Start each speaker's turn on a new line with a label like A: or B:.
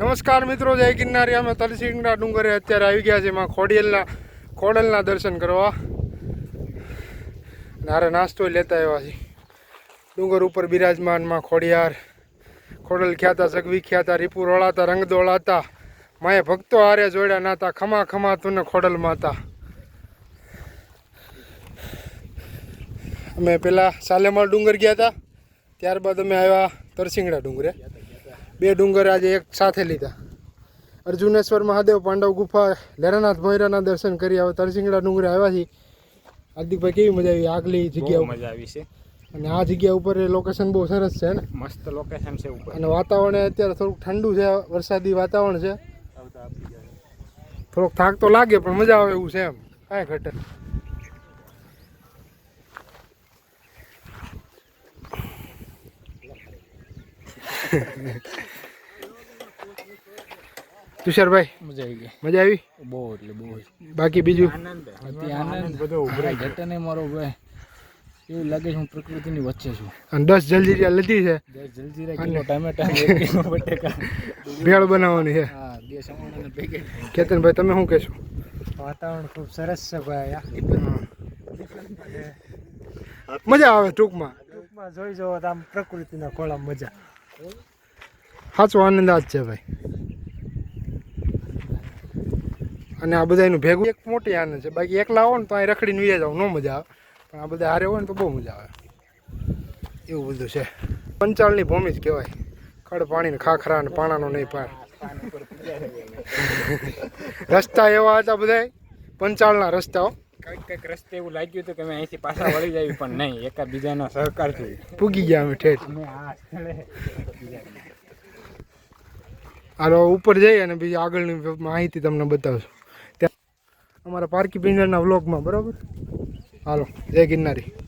A: નમસ્કાર મિત્રો, જય ગિરનારી. અમે તલસિંગના ડુંગરે અત્યારે આવી ગયા છે એમાં ખોડિયલના ખોડલના દર્શન કરવા. નારે નાસ્તો લેતા આવ્યા છે ડુંગર ઉપર બિરાજમાનમાં ખોડિયાર. ખોડલ ખ્યાતા, સગવી ખ્યાતા રીપુ રોળાતા રંગ દોળાતા. માએ ભક્તો હારે જોડ્યા નાતા ખમા ખમા તું ખોડલ માતા અમે પેલા સાલેમાળ ડુંગર ગયા હતા. ત્યારબાદ અમે આવ્યા તરસિંગડા ડુંગરે. બે ડુંગર આજે એક સાથે લીધા. અર્જુનેશ્વર મહાદેવ પાંડવ ગુફા લેરાનાથ ભૈરાના દર્શન કરી હવે તરસિંગડા ડુંગરે આવ્યા છીએ. હાર્દિકભાઈ કેવી મજા આવી આગલી જગ્યા
B: મજા આવી છે.
A: અને આ જગ્યા ઉપર લોકેશન બહુ સરસ છે ને?
B: મસ્ત લોકેશન છે ઉપર.
A: અને વાતાવરણ અત્યારે થોડુંક ઠંડુ છે વરસાદી વાતાવરણ છે. થોડોક થાક તો લાગે પણ મજા આવે એવું છે એમ. કાંઈ ઘટે તુષારભાઈ
C: મજા આવી ગઈ.
A: મજા આવી?
C: બહુ એટલે બહુ
A: બાકી બીજું?
B: આનંદ.
C: આનંદ બધો ઘટને મારો ભાઈ એવું લાગે છે હું પ્રકૃતિની વચ્ચે છું.
A: અને દસ જલજીરિયા લીધી છે.
C: દસ જલજીરા કિલો ટામેટા કિલો બટેકા.
A: ભેળ બનાવવાની છે.
C: હા બે પેકેટ
A: કેતનભાઈ તમે શું કહેશો?
D: વાતાવરણ ખૂબ સરસ છે ભાઈ
A: મજા આવે ટૂંકમાં.
D: ટૂંકમાં જોઈ જવો તો આમ પ્રકૃતિના ખોળા મજા.
A: સાચો આનંદ આ જ છે ભાઈ. અને આ બધા એનું ભેગું એક મોટી આનંદ છે. બાકી એકલા આવો ને તો અહીં રખડીને વીએ જાવ ન મજા આવે. પણ આ બધા હારે હોય ને તો બહુ મજા આવે. એવું બધું છે. પંચાળની ભૂમિ જ કહેવાય. ખડ પાણી ને ખાખરા ને પાણાનો નહીં પાર. રસ્તા એવા હતા બધા પંચાળના રસ્તાઓ
B: કંઈક કંઈક રસ્તે એવું લાગ્યું હતું કે અમે અહીંથી પાછા વળી જાય પણ નહીં. એકા બીજાના સહકારથી
A: પૂગી ગયા અમે ઠેઠ.
B: અમે આ સ્થળે
A: હાલો ઉપર જઈ અને બીજી આગળની માહિતી તમને બતાવશું. અમારા પારકી પિંજરના વ્લોગમાં બરાબર? હાલો જય ગિરનારી.